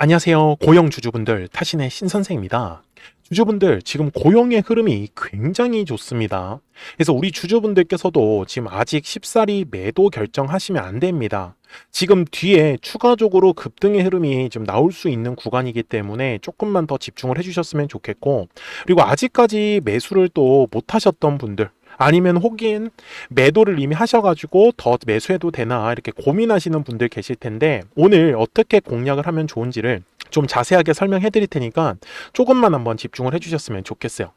안녕하세요. 고용 주주분들, 타신의 신선생입니다. 주주분들, 지금 고용의 흐름이 굉장히 좋습니다. 그래서 우리 주주분들께서도 지금 아직 쉽사리 매도 결정하시면 안 됩니다. 지금 뒤에 추가적으로 급등의 흐름이 좀 나올 수 있는 구간이기 때문에 조금만 더 집중을 해주셨으면 좋겠고, 그리고 아직까지 매수를 또 못 하셨던 분들, 아니면 혹인 매도를 이미 하셔가지고 더 매수해도 되나 이렇게 고민하시는 분들 계실 텐데 오늘 어떻게 공략을 하면 좋은지를 좀 자세하게 설명해 드릴 테니까 조금만 한번 집중을 해주셨으면 좋겠어요.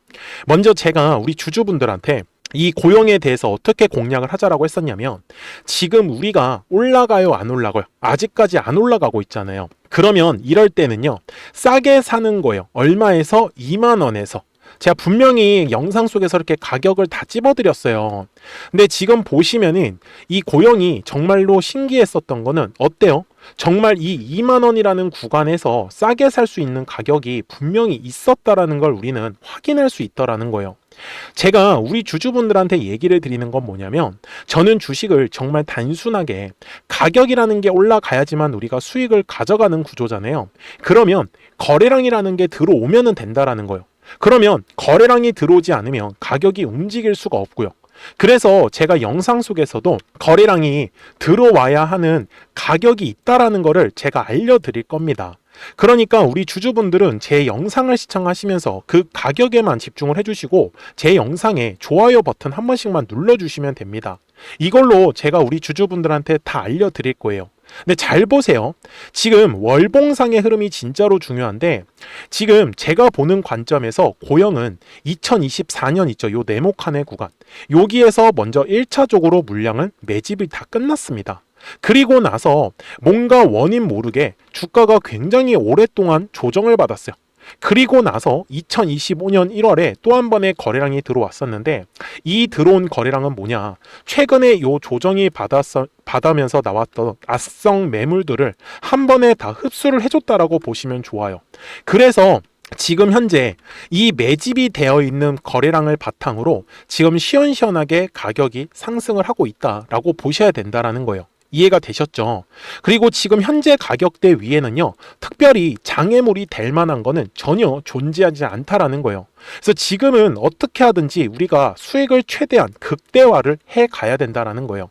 먼저 제가 우리 주주분들한테 이 고용에 대해서 어떻게 공략을 하자라고 했었냐면 지금 우리가 올라가요 안 올라가요? 아직까지 안 올라가고 있잖아요. 그러면 이럴 때는요 싸게 사는 거예요. 얼마에서? 2만 원에서 제가 분명히 영상 속에서 이렇게 가격을 다 찝어드렸어요. 근데 지금 보시면은 이 고영이 정말로 신기했었던 거는 어때요? 정말 이 2만 원이라는 구간에서 싸게 살 수 있는 가격이 분명히 있었다라는 걸 우리는 확인할 수 있더라는 거예요. 제가 우리 주주분들한테 얘기를 드리는 건 뭐냐면 저는 주식을 정말 단순하게 가격이라는 게 올라가야지만 우리가 수익을 가져가는 구조잖아요. 그러면 거래량이라는 게 들어오면은 된다라는 거예요. 그러면 거래량이 들어오지 않으면 가격이 움직일 수가 없고요. 그래서 제가 영상 속에서도 거래량이 들어와야 하는 가격이 있다라는 거를 제가 알려드릴 겁니다. 그러니까 우리 주주분들은 제 영상을 시청하시면서 그 가격에만 집중을 해주시고 제 영상에 좋아요 버튼 한 번씩만 눌러주시면 됩니다. 이걸로 제가 우리 주주분들한테 다 알려드릴 거예요. 근데 잘 보세요. 지금 월봉상의 흐름이 진짜로 중요한데 지금 제가 보는 관점에서 고영은 2024년 있죠. 요 네모칸의 구간. 여기에서 먼저 1차적으로 물량은 매집이 다 끝났습니다. 그리고 나서 뭔가 원인 모르게 주가가 굉장히 오랫동안 조정을 받았어요. 그리고 나서 2025년 1월에 또 한 번의 거래량이 들어왔었는데 이 들어온 거래량은 뭐냐? 최근에 요 조정이 받았어, 받으면서 나왔던 악성 매물들을 한 번에 다 흡수를 해줬다라고 보시면 좋아요. 그래서 지금 현재 이 매집이 되어 있는 거래량을 바탕으로 지금 시원시원하게 가격이 상승을 하고 있다라고 보셔야 된다라는 거예요. 이해가 되셨죠? 그리고 지금 현재 가격대 위에는요, 특별히 장애물이 될 만한 거는 전혀 존재하지 않다라는 거예요. 그래서 지금은 어떻게 하든지 우리가 수익을 최대한 극대화를 해 가야 된다라는 거예요.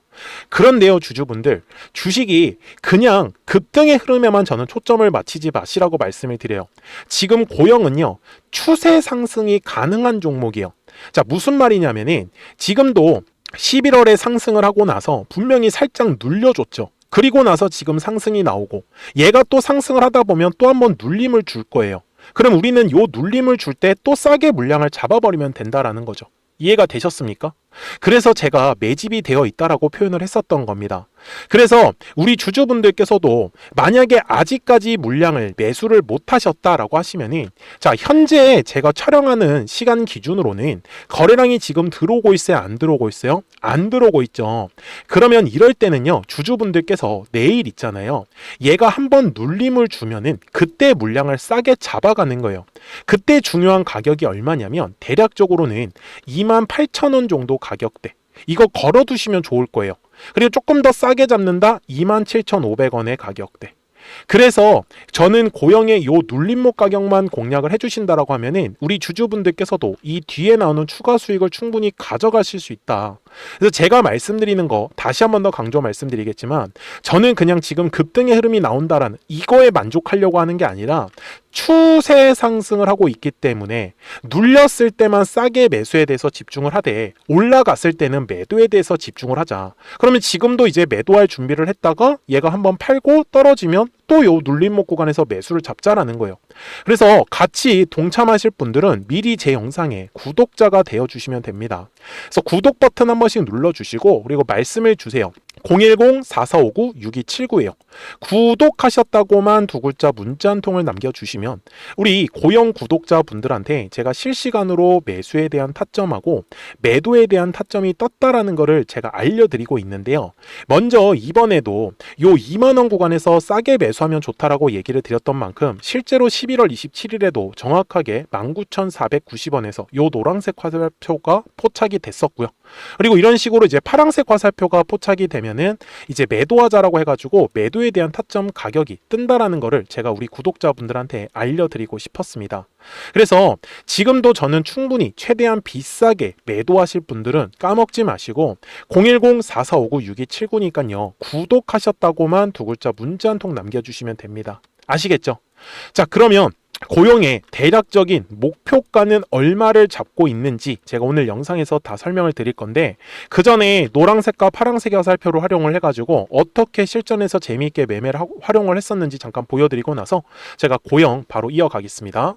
그런데요, 주주분들, 주식이 그냥 급등의 흐름에만 저는 초점을 맞추지 마시라고 말씀을 드려요. 지금 고영은요, 추세 상승이 가능한 종목이에요. 자, 무슨 말이냐면은 지금도 11월에 상승을 하고 나서 분명히 살짝 눌려줬죠. 그리고 나서 지금 상승이 나오고 얘가 또 상승을 하다 보면 또 한번 눌림을 줄 거예요. 그럼 우리는 요 눌림을 줄 때 또 싸게 물량을 잡아버리면 된다라는 거죠. 이해가 되셨습니까? 그래서 제가 매집이 되어 있다라고 표현을 했었던 겁니다. 그래서 우리 주주분들께서도 만약에 아직까지 물량을 매수를 못 하셨다라고 하시면은 자, 현재 제가 촬영하는 시간 기준으로는 거래량이 지금 들어오고 있어요? 안 들어오고 있어요? 안 들어오고 있죠. 그러면 이럴 때는요, 주주분들께서 내일 있잖아요. 얘가 한번 눌림을 주면은 그때 물량을 싸게 잡아가는 거예요. 그때 중요한 가격이 얼마냐면 대략적으로는 28,000원 정도 가격대. 이거 걸어 두시면 좋을 거예요. 그리고 조금 더 싸게 잡는다 27,500원의 가격대. 그래서 저는 고영의 요 눌림목 가격만 공략을 해주신다라고 하면은 우리 주주분들께서도 이 뒤에 나오는 추가 수익을 충분히 가져가실 수 있다. 그래서 제가 말씀드리는 거 다시 한 번 더 강조 말씀드리겠지만 저는 그냥 지금 급등의 흐름이 나온다라는 이거에 만족하려고 하는 게 아니라 추세 상승을 하고 있기 때문에 눌렸을 때만 싸게 매수에 대해서 집중을 하되 올라갔을 때는 매도에 대해서 집중을 하자. 그러면 지금도 이제 매도할 준비를 했다가 얘가 한번 팔고 떨어지면 또 요 눌림목 구간에서 매수를 잡자라는 거예요. 그래서 같이 동참하실 분들은 미리 제 영상에 구독자가 되어 주시면 됩니다. 그래서 구독 버튼 한 번씩 눌러 주시고 그리고 말씀을 주세요. 010-4459-6279예요. 구독하셨다고만 두 글자 문자 한 통을 남겨주시면 우리 고영 구독자분들한테 제가 실시간으로 매수에 대한 타점하고 매도에 대한 타점이 떴다라는 거를 제가 알려드리고 있는데요. 먼저 이번에도 요 2만원 구간에서 싸게 매수 하면 좋다라고 얘기를 드렸던 만큼 실제로 11월 27일에도 정확하게 19,490원에서 요 노란색 화살표가 포착이 됐었고요. 그리고 이런 식으로 이제 파란색 화살표가 포착이 되면 되면은 이제 매도하자라고 해가지고 매도에 대한 타점 가격이 뜬다라는 거를 제가 우리 구독자분들한테 알려드리고 싶었습니다. 그래서 지금도 저는 충분히 최대한 비싸게 매도하실 분들은 까먹지 마시고 010-4459-6279니까요. 구독하셨다고만 두 글자 문자 한 통 남겨주시면 됩니다. 아시겠죠? 자, 그러면 고용의 대략적인 목표가는 얼마를 잡고 있는지 제가 오늘 영상에서 다 설명을 드릴 건데 그 전에 노란색과 파란색 화살표를 활용을 해가지고 어떻게 실전에서 재미있게 매매를 활용을 했었는지 잠깐 보여드리고 나서 제가 고용 바로 이어가겠습니다.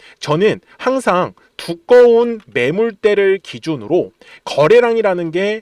저는 항상 두꺼운 매물대를 기준으로 거래량이라는 게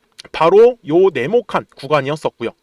바로 요 네모칸 구간이었었고요.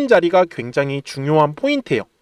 사는 자리가 굉장히 중요한 포인트예요.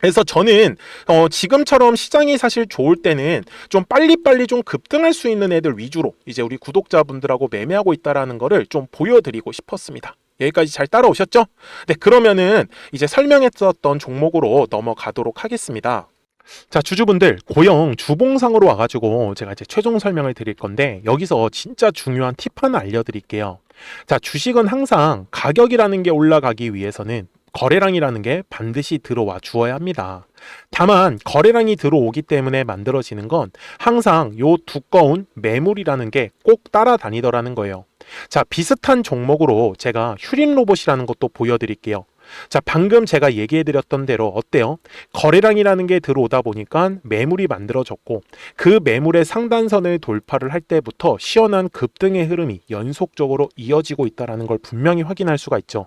그래서 저는 어, 지금처럼 시장이 사실 좋을 때는 좀 빨리빨리 좀 급등할 수 있는 애들 위주로 이제 우리 구독자분들하고 매매하고 있다라는 거를 좀 보여드리고 싶었습니다. 여기까지 잘 따라오셨죠? 네, 그러면은 이제 설명했었던 종목으로 넘어가도록 하겠습니다. 자, 주주분들, 고영 주봉상으로 와가지고 제가 이제 최종 설명을 드릴 건데, 여기서 진짜 중요한 팁 하나 알려드릴게요. 자, 주식은 항상 가격이라는 게 올라가기 위해서는 거래량이라는 게 반드시 들어와 주어야 합니다. 다만 거래량이 들어오기 때문에 만들어지는 건 항상 요 두꺼운 매물이라는 게 꼭 따라다니더라는 거예요. 자, 비슷한 종목으로 제가 휴림 로봇이라는 것도 보여드릴게요. 자, 방금 제가 얘기해 드렸던 대로 어때요? 거래량이라는 게 들어오다 보니까 매물이 만들어졌고 그 매물의 상단선을 돌파를 할 때부터 시원한 급등의 흐름이 연속적으로 이어지고 있다는 걸 분명히 확인할 수가 있죠.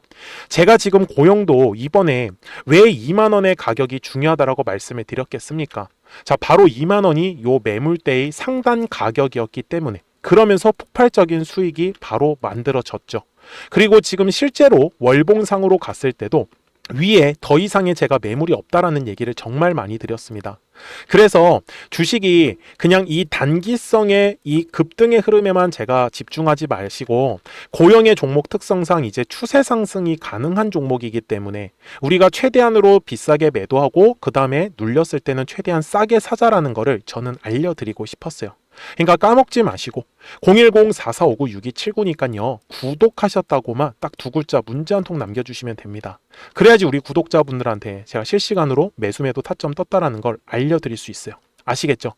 제가 지금 고용도 이번에 왜 2만 원의 가격이 중요하다라고 말씀을 드렸겠습니까? 자, 바로 2만 원이 요 매물대의 상단 가격이었기 때문에 그러면서 폭발적인 수익이 바로 만들어졌죠. 그리고 지금 실제로 월봉상으로 갔을 때도 위에 더 이상의 제가 매물이 없다라는 얘기를 정말 많이 드렸습니다. 그래서 주식이 그냥 이 단기성의 이 급등의 흐름에만 제가 집중하지 마시고 고형의 종목 특성상 이제 추세 상승이 가능한 종목이기 때문에 우리가 최대한으로 비싸게 매도하고 그 다음에 눌렸을 때는 최대한 싸게 사자라는 거를 저는 알려드리고 싶었어요. 그러니까 까먹지 마시고 010-4459-6279니까요. 구독하셨다고만 딱 두 글자 문자 한 통 남겨주시면 됩니다. 그래야지 우리 구독자분들한테 제가 실시간으로 매수매도 타점 떴다라는 걸 알려드릴 수 있어요. 아시겠죠?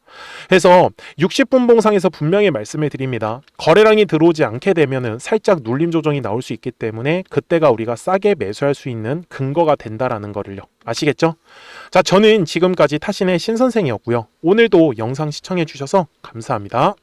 그래서 60분 봉상에서 분명히 말씀을 드립니다. 거래량이 들어오지 않게 되면은 살짝 눌림 조정이 나올 수 있기 때문에 그때가 우리가 싸게 매수할 수 있는 근거가 된다라는 거를요. 아시겠죠? 자, 저는 지금까지 타신의 신선생이었고요. 오늘도 영상 시청해 주셔서 감사합니다.